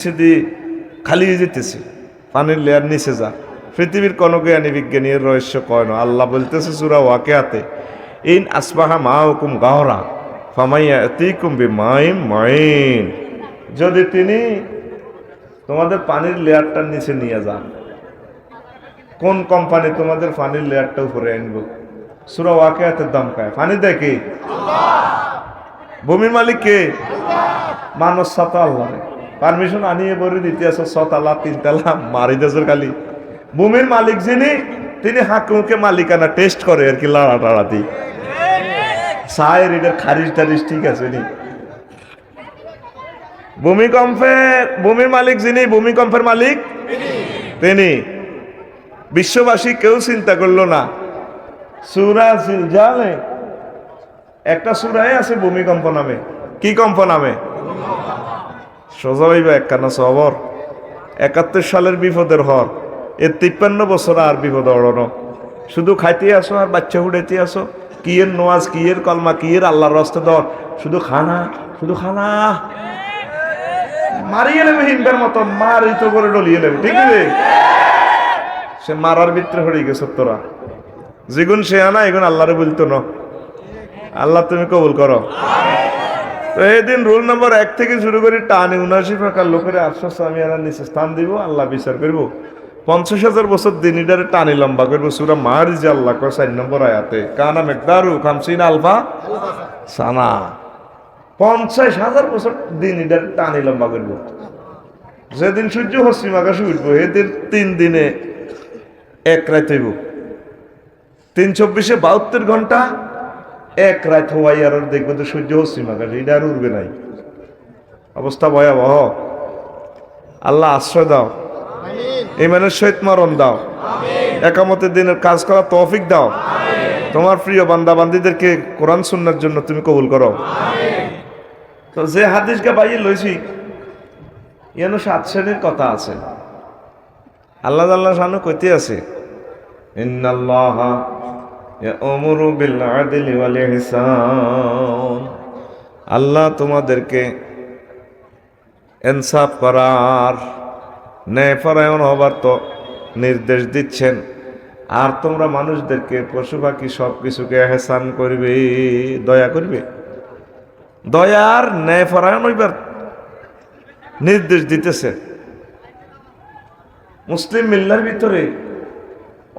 নিচে দিয়ে খালি যেতেছে পানির লেয়ার নিচে যা। পৃথিবীর কোনো জ্ঞানী বিজ্ঞানীর রহস্য কয় না। আল্লাহ বলতেছে সুরা ওয়াকে হাতে ইন আসবাহা মা হুকুম গাহরা ফামাইয়া তিকুম বি মাইম মাইন। যদি তিনি তোমাদের পানির লেয়ারটার নিচে নিয়ে যান কোন কোম্পানি তোমাদের পানির লেয়ারটা উপরে আনব? সুরা ওয়াকে হাতের দাম খায় পানি দেখে ভূমির মালিক কে? মানুষ সাত আল্লাহ পারমিশন আনিয়ে বলে দিতে আসো ছতালা মারি দেশের খালি। ভূমির মালিক যিনি, তিনি হাকুমকে মালিকানা টেস্ট করে আর কি লাড়া টাড়াতি সায়ের এটার খারিজ টারিজ ঠিক আছে নি? ভূমিকম্পে ভূমির মালিক যিনি, ভূমিকম্পের মালিক তিনি। বিশ্ববাসী কেউ চিন্তা করল না। সুরা জিলজালে, একটা সুরাই আছে ভূমিকম্প নামে। কি কম্প নামে? সোজা হইবা একখানা সবর একাত্তর সালের বিপদের হর। এর তিপ্পান্ন বছর আর বিপদ অড়ন। শুধু খাইতে আসো আর বাচ্চা উড়াইতে আসো। কিয়ের নোয়াজ কিয়ের কলমা কিয়ের আল্লাহর রস্তে দর। শুধু খানা শুধু খানা। মারিয়ে নেবে হিন্দার মতো মারিত করে ডলিয়ে নেবে ঠিক আছে সে মারার ভিতরে হয়ে গেছে তোরা। যেগুন সে আনা, এগুন আল্লাহরে বলতো না। আল্লাহ তুমি কবুল করো। তো এই দিন রুল নম্বর এক থেকে শুরু করে, টানে উনআশি প্রকার লোকের আশ্বাস আমি আর নিচে স্থান দিব, আল্লাহ বিচার করব। পঞ্চাশ হাজার বছর দিন এটারে টানি লম্বা করব, সুরা যে আল্লাহ কর চার নম্বর আয়াতে। কানা মেকদারু খামসিন আলফা সানা। পঞ্চাশ হাজার বছর দিন এটারে টানি লম্বা করব। যেদিন সূর্য পশ্চিম আকাশে উঠবো, এদিন তিন দিনে এক রাত হইব। তিন চব্বিশে বাহাত্তর ঘণ্টা এক রাত হওয়াই আর দেখব তো সূর্য পশ্চিম আকাশে এটা আর উঠবে নাই। অবস্থা ভয়াবহ। আল্লাহ আশ্রয় দাও। ইমানের সহিত মরণ দাও। একামতের দিনের কাজ করা তৌফিক দাও। তোমার প্রিয় বান্দা বান্দিদেরকে কোরআন সুন্নার জন্য তুমি কবুল করো। তো যে হাদিসকে বাইয়ে লইছি ইয়ানো সাত শ্রেণির কথা আছে। আল্লাহ আল্লাহ সামনে কইতে আছে ইন্নাল্লাহ ইয়ামুরু বিল আদলি ওয়াল ইহসান। আল্লাহ তোমাদেরকে ইনসাফ করার ন্যায়পরায়ণ হবার তো নির্দেশ দিচ্ছেন। আর তোমরা মানুষদেরকে, পশু পাখি সব কিছুকে এহসান করবে, দয়া করবে। দয়ার ন্যায়পরায়ণ হইবার নির্দেশ দিতেছে। মুসলিম মিল্লার ভিতরে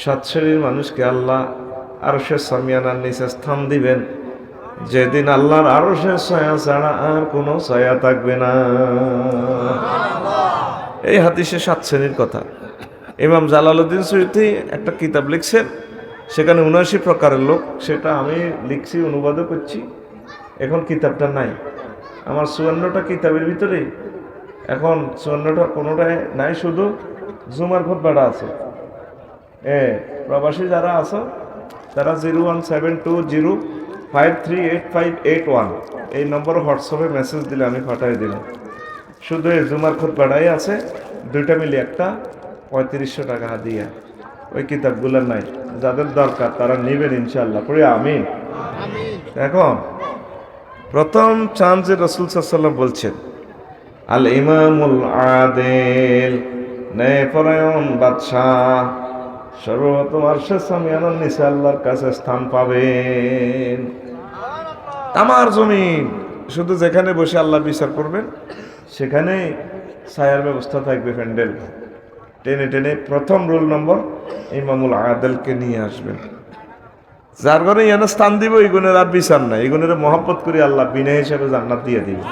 সাত শ্রেণির মানুষকে আল্লাহ আরও সে সামিয়ানার নিচে স্থান দিবেন। যেদিন আল্লাহর আরও সে ছায়া ছাড়া আর কোনো ছায়া থাকবে না। এই হাদিসে সাত শ্রেণির কথা। ইমাম জালালউদ্দিন সৈয়দি একটা কিতাব লিখছেন, সেখানে উনআশি প্রকারের লোক, সেটা আমি লিখছি, অনুবাদও করছি, এখন কিতাবটা নাই। আমার চুয়ান্নটা কিতাবের ভিতরে এখন চুয়ান্নটা কোনোটাই নাই, শুধু জুমার খোদবাটা আছে। এ, প্রবাসী যারা আছো, তারা zero one seven two zero five three eight five eight one. এই নম্বরে হোয়াটসঅ্যাপে মেসেজ দিলে আমি পাঠাই দিলাম। শুধু এই জুমার খোদবাটাই আছে, দুইটা মিলে একটা পঁয়ত্রিশশো টাকা দিয়া। ওই কিতাবগুলো নাই, যাদের দরকার তারা নেবেন ইনশাল্লাহ পড়ে আমি এখন, প্রথম চান্সে রসুল সাল্লাম বলছেন আল ইমামুল আদেল, ন্যায়পরায়ণ বাদশাহ। সর্বপ্রথম আরশে সামিয়ানুল নিসা আল্লাহর কাছে স্থান পাবেন। আমার জমিন, শুধু যেখানে বসে আল্লাহ বিচার করবেন, সেখানে ছায়ার ব্যবস্থা থাকবে প্যান্ডেল। টেনে টেনে প্রথম রোল নম্বর ইমামুল আদেলকে নিয়ে আসবেন। যার ঘরে ইয়ানো স্থান দিব এই গুণের আর বিচার নাই। এই গুণের মহব্বত করে আল্লাহ বিনা হিসাবে জান্নাত দিয়ে দিবে।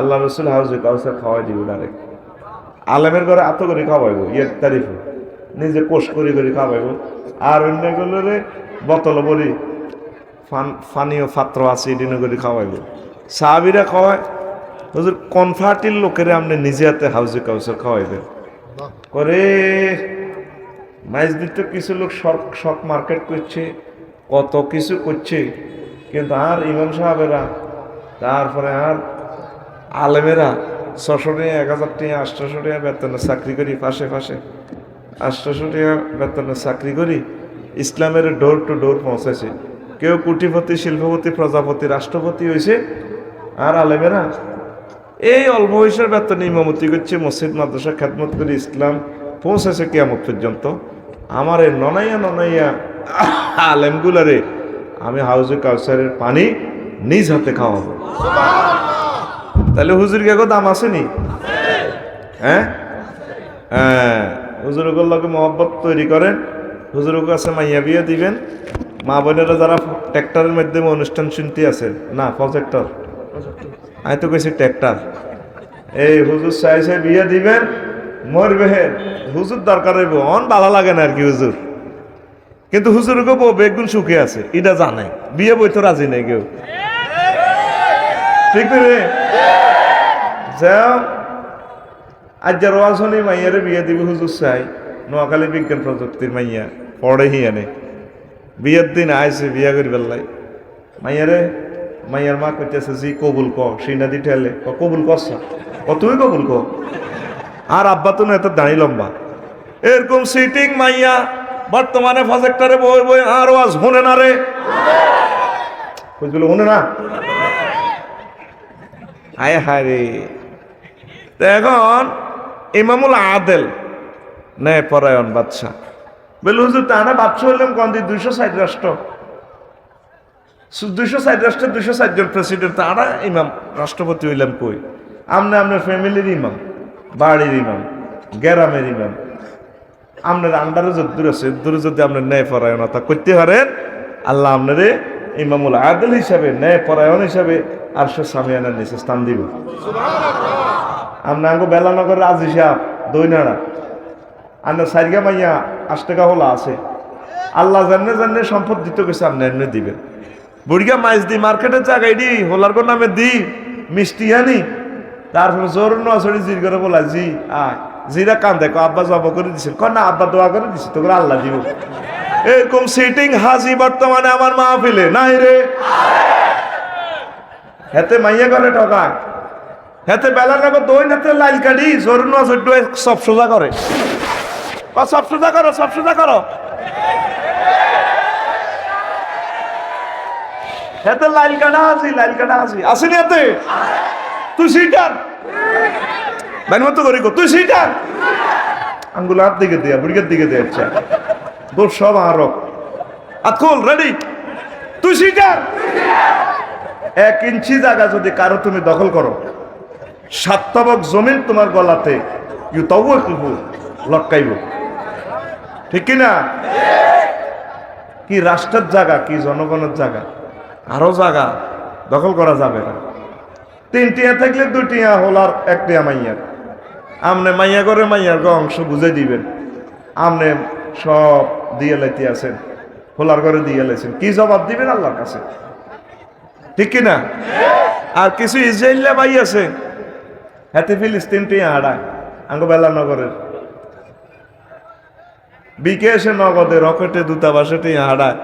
আল্লাহ রসুল হাউসে কাউসার খাওয়াই দিব ডাইরেক্ট। আলেমের ঘরে আত করে খাওয়াইব, ইয়ের তারিফ। নিজে কোষ করি করে খাওয়াইব। আর অন্যগুলোরে বোতল বলি ফান, ফানীয় পাত্র আছে, এদিনও করে খাওয়াইব। সাহাবিরা খাওয়ায় হুজুর কনফার্টির লোকের আপনি নিজে হাতে হাউজে কাউসে খাওয়াইবেন? করে মাইজদির তো কিছু লোক শখ শখ মার্কেট করছে, কত কিছু করছে, কিন্তু আর ইমাম সাহেবেরা, তারপরে আর আলেমেরা ছশো টাকা, এক হাজার টাকা আটশোশো টাকা বেতনে চাকরি করি পাশে পাশে। আটশোশো বেতনে চাকরি করি ইসলামের ডোর টু ডোর পৌঁছেছে কেউ কুটিপতি, শিল্পপতি, প্রজাপতি রাষ্ট্রপতি হয়েছে আর আলেমেরা। এই অল্প বয়সের বেতনে ইমামতি করছে মসজিদ, মাদ্রাসা খ্যাতমত করে ইসলাম পৌঁছেছে কিয়ামত পর্যন্ত। আমার এই ননাইয়া ননাইয়া আলেমগুলারে আমি হাউজে কাউসারের পানি নিজ হাতে খাওয়াবো। তাহলে হুজুর কে দাম আসেনি হ্যাঁ? হ্যাঁ। হুজুরগুলোর লগে মহব্বত তৈরি করেন। হুজুরের কাছে মাইয়া বিয়ে দিবেন। মা বোনেরা যারা ট্র্যাক্টরের মাধ্যমে অনুষ্ঠান শুনতে আছেন না প্রজেক্টর আমি তো কইছি ট্র্যাক্টর। এই হুজুর চাই বিয়ে দিবেন, মরবে হে। হুজুর দরকার হইব, অন ভালো লাগে না আর কি হুজুর। কিন্তু হুজুরকে বউ বেগুন সুখে আছে, এটা জানে। বিয়ে বই তো রাজি নেই কেউ। ঠিক রে আজ যার ওয়াজনে মাইয়ারে বিয়ে দিবে হুজুর চাই নোয়াখালী বিজ্ঞান প্রযুক্তির মাইয়া। পড়ে হিয়ানে বিয়ের দিন আইসে বিয়া করি বেল্লাই মাইয়ারে, মাইয়ার মা কইতেছে, জি, কবুল ক, সিনা দি ঠেলে। ক, কবুল করছ ক, তুই কবুল ক আর আব্বা তো এত দাঁড়ি লম্বা। এরকম সিটিং মাইয়া, বর্তমানে প্রজেক্টরে বই বই, আর ওয়াজ হনে না রে। বুঝগুলো হনে না? হায় হায় রে। এখন ইমামুল আদেল। ন্যায় পরায়ণ বাদশাহ বলে, হুজুর, তা না বাদশাহ হইলাম কন্দি দুইশো ষাট রাষ্ট্র। দুইশো ষাট রাষ্ট্রের দুইশো ষাট জন প্রেসিডেন্ট তারা ইমাম, রাষ্ট্রপতি হইলাম কই? আমনে আপনার ফ্যামিলির ইমাম, বাড়ির ইমাম, গ্রামের ইমাম। আপনার আন্ডারে যদ্দূর আছে দূরে যদি আপনার ন্যায় পরায়ণতা করতে পারেন, আল্লাহ আপনারে ইমামুল আদেল হিসাবে ন্যায় পরায়ণ হিসাবে আর সে সামিয়ানার নিচে স্থান দিব। আমরা আঙ্গো বেলানগর রাজি সাহেব দইনাড়া আমরা সাইরগা মাইয়া আশ টাকা হলা আছে। আল্লাহ জানে জানে সম্পদ দিতে গেছে আপনি এমনি দিবেন। বুড়িগা মাইজ দি মার্কেটের জায়গায় দি, হোলার কোন নামে দি, মিষ্টি আনি। তারপরে জোর নছড়ি জির করে বলা, জি, আয়। জিরা কান দেখো আব্বা জব করে দিছে কন না, আব্বা দোয়া করে দিছে, তোকে আল্লাহ দিব। এরকম সিটিং হাজি বর্তমানে আমার মাহফিলে নাই রে। হেতে মাইয়া করে ঠকায় হেতে বেলা নাগো দই নাতে লাইল কাটি জরুর নজর সব সোজা করে সব সোজা করো সব সোজা করো হেতে লাইল কাটা আছি লাইল কাটা আছি আসেনি এতে তুই সিটার বাইন মতো করি তুই সিটার আঙ্গুল হাত দিকে দিয়া বুড়িকের দিকে দিয়ে আচ্ছা। তোর সব আরও আতকুল রেডি তুই সিটার এক ইঞ্চি জায়গা যদি কারও তুমি দখল করো সাতটাবক জমিন তোমার গলাতে ইউ তবু লটকাইব। ঠিক কি না কি রাষ্ট্রের জায়গা, কি জনগণের জায়গা? আরও জায়গা দখল করা যাবে না। তিনটিয়া থাকলে দুটিয়া হলার একটিয়া মাইয়ার। আমনে মাইয়া করে মাইয়ার গো অংশ বুঝে দিবেন। আমনে সব দিয়ে লাইতে আছেন, হোলার করে দিয়ে লাইছেন। কি জবাব দিবেন আল্লাহর কাছে? ঠিক কি না আর কিছু ইসরায়েলিয়া ভাই আছে হাতে ফিলিস্তিনটি টিয়া হাড়ায় আঙ্গ বেলা নগরের। বিকেশে নগদে রকেটে দূতাবাসেটি হাড়ায়